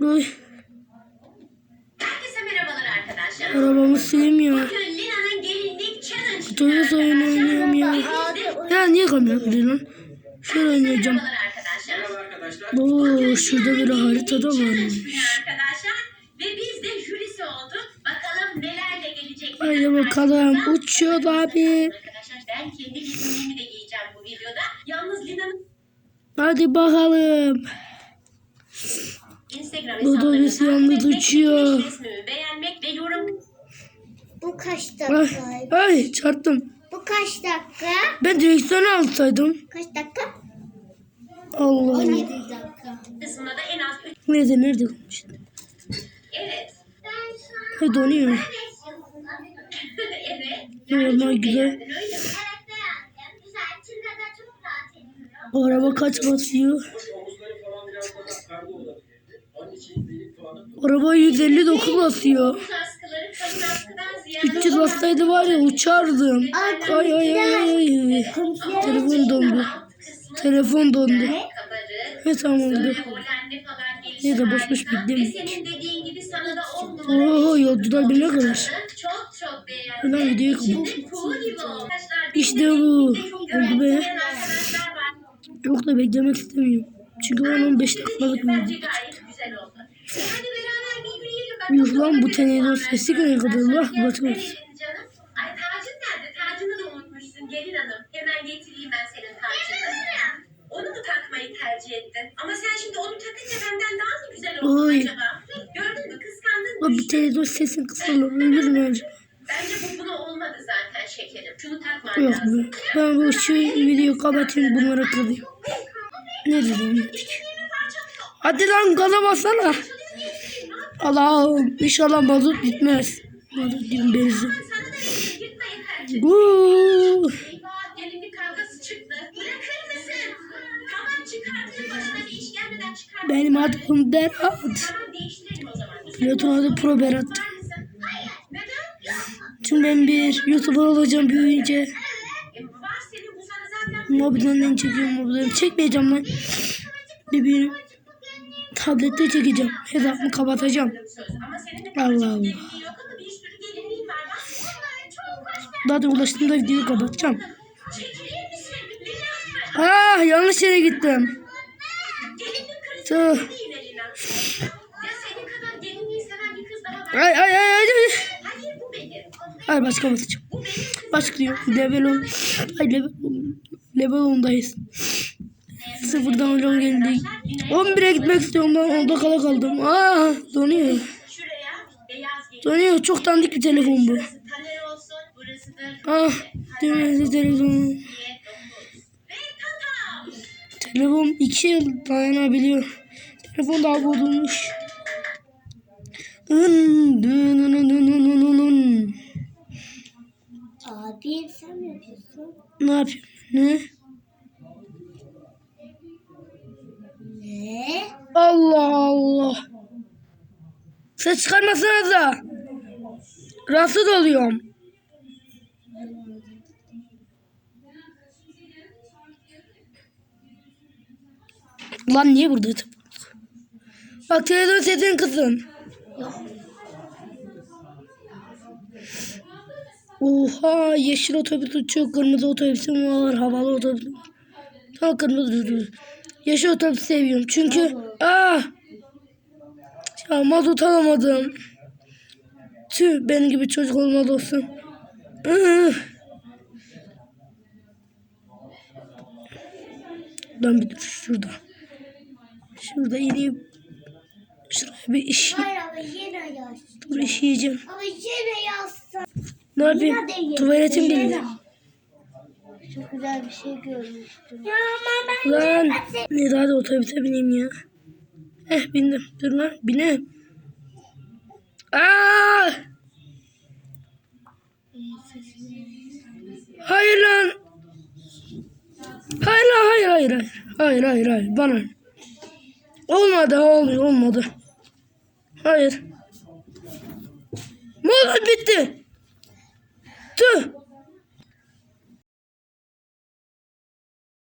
Oy, Herkese merhabalar arkadaşlar. arabamı silemiyor. Bugün Lina'nın gelinlik challenge Toyota oyunu oynuyorum ya. Ya niye kamera kırıyor lan? Şöyle oynayacağım. Oo şurada bir haritada varmış. Ve biz de jürisi olduk. Bakalım nelerle gelecek. Haydi bakalım. Uçuyor abi. Arkadaşlar ben kendi gelinliğimi de giyeceğim bu videoda. Yalnız Lina'nın Hadi bakalım. Instagram Bu da hesaplarını takip yalnız etmek, uçuyor. resmimi beğenmek ve yorum Bu kaç Ay, dakika? ay çarptım. Bu kaç dakika? Ben direksiyonu alsaydım. Kaç dakika? Allah 17 Allah. dakika. kısmına da en az 3 Nerede nerede kalmış? Evet. Hay donuyor. evet. Normal güzel. Araba kaç basıyor? Araba 159 basıyor. Omuz askıları kalın askıdan ziyade 300 bassaydı var ya uçardım. Ay ay ay ay. Telefon dondu. Telefon dondu. Ne tamam oldu. geliş Neyse, boş boş numara Oo yolcular kadar. Çok çok beğendim. Ulan videoyu kapat. İşte bu. Oldu be. Yok da beklemek istemiyorum. Çünkü ben 15 dakikalık bir video. gayet güzel oldu. E hadi beraber Yuh lan bu televizyon sesi göre kadar Allah batmaz. Ay tacın nerede? Tacını da unutmuşsun gelin hanım. Hemen getireyim ben senin tacını. Onu mu takmayı tercih ettin? Ama sen şimdi onu takınca benden daha mı güzel oldun Oy. acaba? Gördün mü? Kıskandın Lan mı? bir televizyon sesin kısılır. Ölür mü acaba? Bence bu buna olmadı zaten şekerim. Şunu takman Yok lazım. be. Ben bu şu videoyu kapatayım bunlara kalayım. Ne dedim? Hadi lan gaza bassana. Allah'ım inşallah mazot bitmez. Mazot diyorum benzin. Çıkart. Benim adım Berat. Pilotun adı Pro Berat. Çünkü ben bir YouTuber olacağım büyüyünce. E, bu Mobilden çekiyorum mobilden. Çekmeyeceğim lan. Bir bir tablette çekeceğim. Hesabımı kapatacağım. Allah Allah. Zaten ulaştığımda videoyu kapatacağım. Ah yanlış yere gittim. Tüh. Ay ay ay ay. ay. Başka. Bu benim. Başlıyorum. Level 10. Ay level, level 10'dayız. Sıfırdan öyle geldik. 11'e gitmek istiyorum ben. Onda kala kaldım. Ah donuyor. Donuyor. Çok dandik bir telefon bu. Ah dönüyor telefon. Telefon 2 yıl dayanabiliyor. Telefon daha bozulmuş. Abi sen mi yapıyorsun? Ne yapayım? Ne? Ne? Allah Allah. Ses çıkarmasanıza. Rahatsız oluyorum. Lan niye burada yatıp? Bak televizyon sesini kısın. Oha yeşil otobüs uçuyor, kırmızı otobüsüm var, havalı otobüsüm var. Tamam kırmızı dur. Yeşil otobüs seviyorum çünkü ah ya mazot alamadım. Tüh benim gibi çocuk olsun. Ah. Lan bir dur şurada. Şurada ineyim. Şuraya bir iş. Hayır ama yine yaz. Dur iş yiyeceğim. Ama yine yazsın. Ne yapayım? Tuvaletim geliyor. Çok güzel bir şey görmüştüm. Ya ama ben Lan ne daha da otobüse bineyim ya. Eh bindim. Dur lan bine. Aa! Hayır lan. Hayır lan hayır hayır hayır. Hayır hayır hayır bana. Olmadı olmuyor olmadı. Hayır. Motor bitti. Tüh.